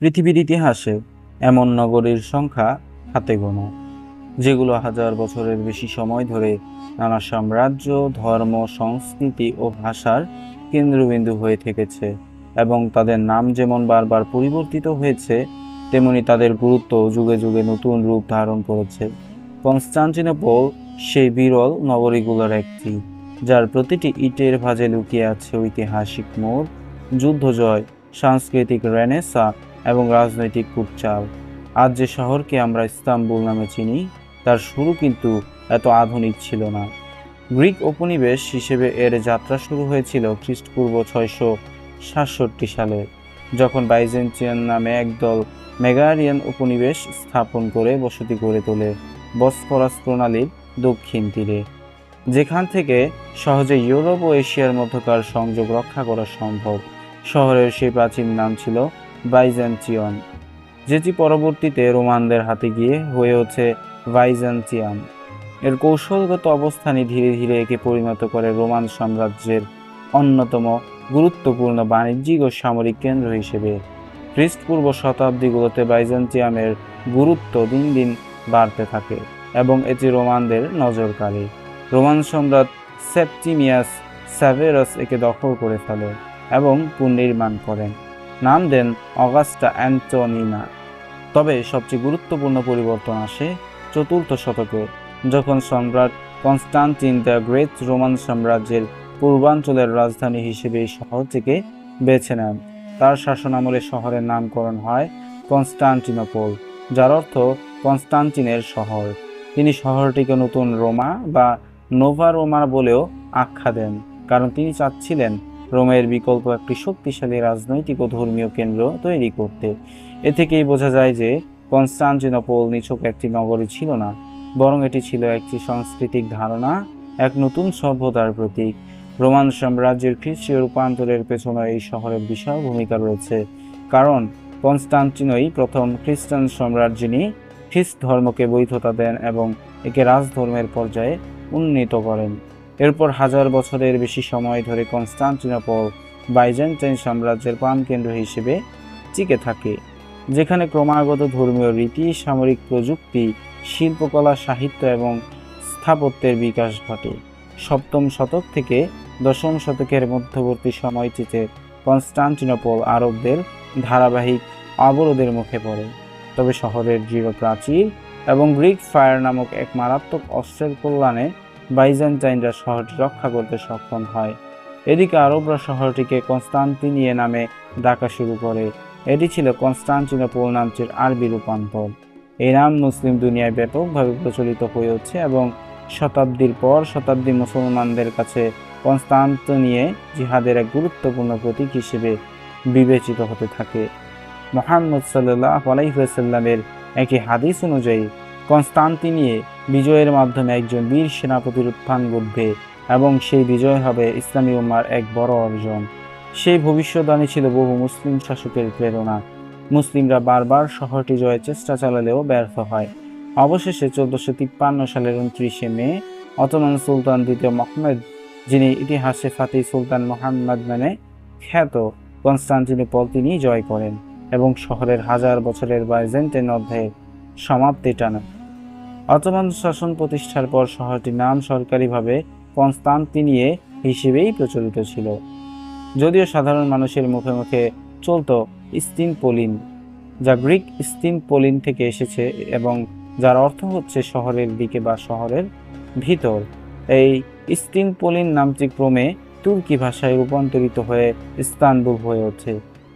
পৃথিবীর ইতিহাসে এমন নগরীর সংখ্যা হাতে গোনা, যেগুলো হাজার বছরের বেশি সময় ধরে নানা সাম্রাজ্য, ধর্ম, সংস্কৃতি ও ভাষার কেন্দ্রবিন্দু হয়ে থেকেছে এবং তাদের নাম যেমন বারবার পরিবর্তিত হয়েছে, তেমনি তাদের গুরুত্ব যুগে যুগে নতুন রূপ ধারণ করেছে। কনস্টান্টিনোপল, সেই বিরল নগরীগুলোর একটি, যার প্রতিটি ইটের ভাঁজে লুকিয়ে আছে ঐতিহাসিক মোড় যুদ্ধজয়, সাংস্কৃতিক রেনেসা এবং রাজনৈতিক কুটচাল। আজ যে শহরকে আমরা ইস্তাম্বুল নামে চিনি, তার শুরু কিন্তু এত আধুনিক ছিল না। গ্রিক উপনিবেশ হিসেবে এর যাত্রা শুরু হয়েছিল খ্রিস্টপূর্ব ছয়শো সাতষট্টি সালে, যখন বাইজেন্টিয়ান নামে একদল মেগারিয়ান উপনিবেশ স্থাপন করে বসতি গড়ে তোলে বসফরাস প্রণালীর দক্ষিণ তীরে। যেখান থেকে সহজে ইউরোপ ও এশিয়ার মধ্যকার সংযোগ রক্ষা করা সম্ভব। শহরের সেই প্রাচীন নাম ছিল বাইজেন্টিয়ন, যেটি পরবর্তীতে রোমানদের হাতে গিয়ে হয়ে ওঠে বাইজেন্টিয়াম এর কৌশলগত অবস্থানই ধীরে ধীরে একে পরিণত করে রোমান সাম্রাজ্যের অন্যতম গুরুত্বপূর্ণ বাণিজ্যিক ও সামরিক কেন্দ্র হিসেবে। খ্রিস্টপূর্ব শতাব্দীগুলোতে বাইজেন্টিয়ামের গুরুত্ব দিন দিন বাড়তে থাকে এবং এটি রোমানদের নজর কাড়ে রোমান সম্রাট সেপটিমিয়াস স্যাভেরাস একে দখল করে ফেলে এবং পুনর্নির্মাণ করেন। নাম দেন অগাস্টা অ্যান্টনিনা। তবে সবচেয়ে গুরুত্বপূর্ণ পরিবর্তন আসে চতুর্থ শতকে, যখন সম্রাট কনস্টান্টিন দ্য গ্রেট রোমান সাম্রাজ্যের পূর্বাঞ্চলের রাজধানী হিসেবে এই শহরটিকে বেছে নেন। তার শাসনামলে শহরের নামকরণ হয় কনস্টান্টিনোপল, যার অর্থ কনস্টান্টিনের শহর। তিনি শহরটিকে নতুন রোমা বা নোভা রোমা বলেও আখ্যা দেন, কারণ তিনি চাচ্ছিলেন রোমের বিকল্প একটি শক্তিশালী রাজনৈতিক ও ধর্মীয় কেন্দ্র তৈরি করতে। এ থেকেই বোঝা যায় যে কনস্টান্টিনোপল নিছক একটি নগরী ছিল না, বরং এটি ছিল একটি সাংস্কৃতিক ধারণা, এক নতুন সভ্যতার প্রতীক। রোমান সাম্রাজ্যের খ্রিস্টীয় রূপান্তরের পেছনে এই শহরের বিশাল ভূমিকা রয়েছে, কারণ কনস্টান্টিনোই প্রথম খ্রিস্টান সম্রাট খ্রিস্ট ধর্মকে বৈধতা দেন এবং একে রাজধর্মের পর্যায়ে উন্নীত করেন। এরপর হাজার বছরের বেশি সময় ধরে কনস্টান্টিনোপল বাইজেন্টাইন সাম্রাজ্যের প্রাণকেন্দ্র হিসেবে টিকে থাকে, যেখানে ক্রমাগত ধর্মীয় রীতি, সামরিক প্রযুক্তি, শিল্পকলা, সাহিত্য এবং স্থাপত্যের বিকাশ ঘটে। সপ্তম শতক থেকে দশম শতকের মধ্যবর্তী সময়টিতে কনস্টান্টিনোপল আরবদের ধারাবাহিক অবরোধের মুখে পড়ে, তবে শহরের দৃঢ় প্রাচীর এবং গ্রিক ফায়ার নামক এক মারাত্মক অস্ত্রের কল্যাণে বাইজেন্টাইনরা শহরটি রক্ষা করতে সক্ষম হয়। এদিকে আরবরা শহরটিকে কনস্টান্তিনিয়ে নামে ডাকা শুরু করে। এটি ছিল কনস্টান্টিনোপল নামটির আরবি রূপান্তর। এই নাম মুসলিম দুনিয়ায় ব্যাপকভাবে প্রচলিত হয়ে উঠছে এবং শতাব্দীর পর শতাব্দী মুসলমানদের কাছে কনস্টান্তিনিয়ে জিহাদের এক গুরুত্বপূর্ণ প্রতীক হিসেবে বিবেচিত হতে থাকে। মোহাম্মদ সাল্লাহ আলাইসাল্লামের একটি হাদিস অনুযায়ী, কনস্টান্তিনিয়ে বিজয়ের মাধ্যমে একজন বীর সেনাপতির উত্থান ঘটবে এবং সেই বিজয় হবে ইসলামী উম্মার এক বড় অর্জন। সেই ভবিষ্যদ্বাণী ছিল বহু মুসলিম শাসকের প্রেরণা। মুসলিমরা বারবার শহরটি জয়ের চেষ্টা চালালেও ব্যর্থ হয়। অবশেষে চোদ্দশো তিপ্পান্ন সালের উনত্রিশে মে অটোমান সুলতান দ্বিতীয় মহম্মদ যিনি ইতিহাসে ফাতি সুলতান মোহাম্মদ মানে খ্যাত, কনস্টান্টিনোপল তিনি জয় করেন এবং শহরের হাজার বছরের বাইজেন্টাইন অধ্যায়ের সমাপ্তি টানেন। অটোমান শাসন প্রতিষ্ঠার পর শহরটির নাম সরকারিভাবে কনস্তান্তিনিয়ে হিসেবেই প্রচলিত ছিল। যদিও সাধারণ মানুষের মুখে মুখে চলত স্তিন পোলিন যা গ্রিক স্তিন পোলিন থেকে এসেছে এবং যার অর্থ হচ্ছে শহরের দিকে বা শহরের ভিতর। এই স্তিন পোলিন নামটি ক্রমে তুর্কি ভাষায় রূপান্তরিত হয়ে ইস্তানবুল হয়ে ওঠে,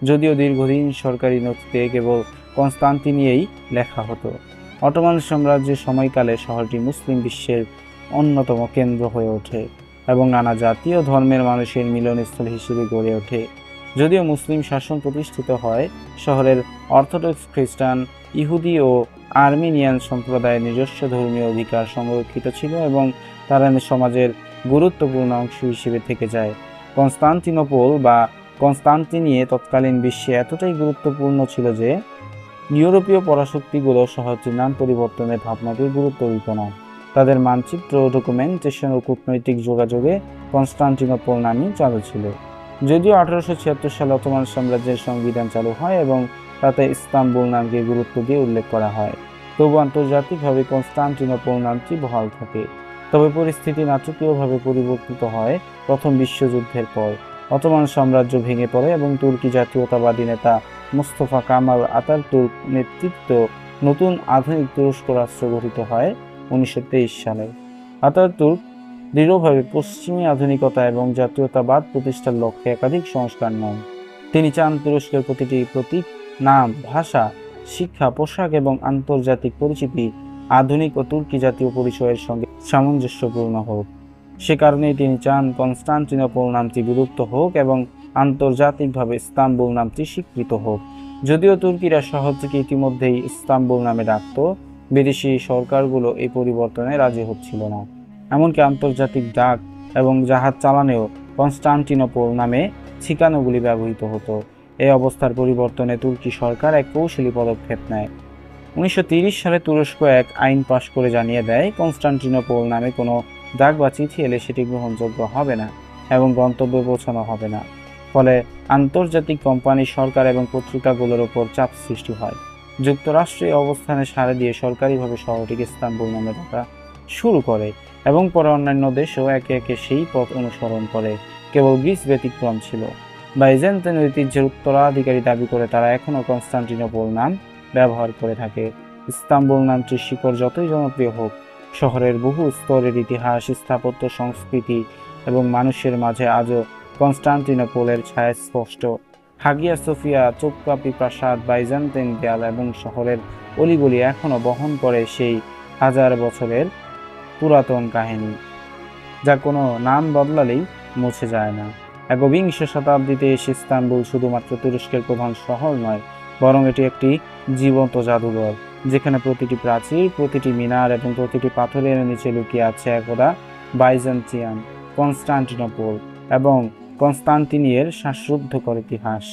যদিও দীর্ঘদিন সরকারি নথিতে কেবল কনস্টান্তিনিয়েই লেখা হতো। অটোমান সাম্রাজ্যের সময়কালে শহরটি মুসলিম বিশ্বের অন্যতম কেন্দ্র হয়ে ওঠে এবং নানা জাতীয় ধর্মের মানুষের মিলনস্থল হিসেবে গড়ে ওঠে। যদিও মুসলিম শাসন প্রতিষ্ঠিত হয়, শহরের অর্থোডক্স খ্রিস্টান, ইহুদি ও আর্মেনিয়ান সম্প্রদায়ের নিজস্ব ধর্মীয় অধিকার সংরক্ষিত ছিল এবং তারা সমাজের গুরুত্বপূর্ণ অংশ হিসেবে থেকে যায়। কনস্টান্টিনোপল বা কনস্টান্টিনিয়ে তৎকালীন বিশ্বে এতটাই গুরুত্বপূর্ণ ছিল যে ইউরোপীয় পরাশক্তিগুলো সহজে নাম পরিবর্তনের ভাবনাটির গুরুত্ব দিত না তাদের মানচিত্র ডকুমেন্টেশন ও কূটনৈতিক যোগাযোগে কনস্টান্টিনোপল নামই চালু ছিল। যদিও আঠারোশো ছিয়াত্তর সালে অটোমান সাম্রাজ্যের সংবিধান চালু হয় এবং তাতে ইস্তাম্বুল নামকে গুরুত্ব দিয়ে উল্লেখ করা হয়। তবু আন্তর্জাতিকভাবে কনস্টান্টিনোপল নামটি বহাল থাকে। তবে পরিস্থিতি নাটকীয়ভাবে পরিবর্তিত হয় প্রথম বিশ্বযুদ্ধের পর। অটোমান সাম্রাজ্য ভেঙে পড়ে এবং তুর্কি জাতীয়তাবাদী নেতা মুস্তফা কামাল আতাতুর্ক নেতৃত্ব নতুন আধুনিক তুরস্ক রাষ্ট্র গঠিত হয় উনিশশো তেইশ সালে। আতাতুর্ক দৃঢ়ভাবে পশ্চিমী আধুনিকতা এবং জাতীয়তাবাদ প্রতিষ্ঠার লক্ষ্যে একাধিক সংস্কার নেন। তিনি চান তুরস্কের প্রতিটি প্রতীক, নাম, ভাষা, শিক্ষা, পোশাক এবং আন্তর্জাতিক পরিচিতি, আধুনিক ও তুর্কি জাতীয় পরিচয়ের সঙ্গে সামঞ্জস্যপূর্ণ হোক। সে কারণেই তিনি চান কনস্টান্টিনোপল নামটি বিলুপ্ত হোক এবং আন্তর্জাতিকভাবে ইস্তাম্বুল নামটি স্বীকৃত হোক। যদিও তুর্কিরা শহর থেকে ইতিমধ্যেই ইস্তাম্বুল নামে ডাকত, বিদেশি সরকারগুলো এই পরিবর্তনে রাজি হচ্ছিল না। এমনকি আন্তর্জাতিক ডাক এবং জাহাজ চালানেও কনস্টান্টিনোপল নামে ঠিকানাগুলি ব্যবহৃত হতো। এই অবস্থার পরিবর্তনে তুর্কি সরকার এক কৌশলী পদক্ষেপ নেয়। উনিশশো সালে তুরস্ক এক আইন পাশ করে জানিয়ে দেয়, কনস্টান্টিনোপল নামে কোনো ডাক বা চিঠি এলে সেটি গ্রহণযোগ্য হবে না এবং গন্তব্যে পৌঁছানো হবে না। ফলে আন্তর্জাতিক কোম্পানি সরকার এবং পত্রিকাগুলোর ওপর চাপ সৃষ্টি হয়। যুক্তরাষ্ট্রের অবস্থানে সাড়ে দিয়ে সরকারিভাবে শহরটিকে ইস্তাম্বুল নামে ডাকা শুরু করে এবং পরে অন্যান্য দেশও একে একে সেই পথ অনুসরণ করে। কেবল গ্রিস ব্যতিক্রম ছিল। বাইজেন্টাইন ঐতিহ্যের উত্তরাধিকারী দাবি করে তারা এখনও কনস্টান্টিনোপল নাম ব্যবহার করে থাকে। ইস্তাম্বুল নামটির শিকড় যতই জনপ্রিয় হোক, শহরের বহু স্তরের ইতিহাস, স্থাপত্য, সংস্কৃতি এবং মানুষের মাঝে আজও কনস্টান্টিনোপলের ছায়া স্পষ্ট হাগিয়া সোফিয়া, চোপকাপি প্রাসাদ, বাইজান্তিন দেয়াল এবং শহরের অলিগুলি এখনও বহন করে সেই হাজার বছরের পুরাতন কাহিনী, যা কোনো নাম বদলালেই মুছে যায় না। একবিংশ শতাব্দীতে এসে ইস্তানবুল শুধুমাত্র তুরস্কের প্রধান শহর নয়, বরং এটি একটি জীবন্ত জাদুঘর, যেখানে প্রতিটি প্রাচীর, প্রতিটি মিনার এবং প্রতিটি পাথরের নিচে লুকিয়ে আছে একদা বাইজেন্টিয়ান কনস্টান্টিনোপল এবং কনস্টান্টিনিয়ের শ্বাসরুদ্ধকর ইতিহাস।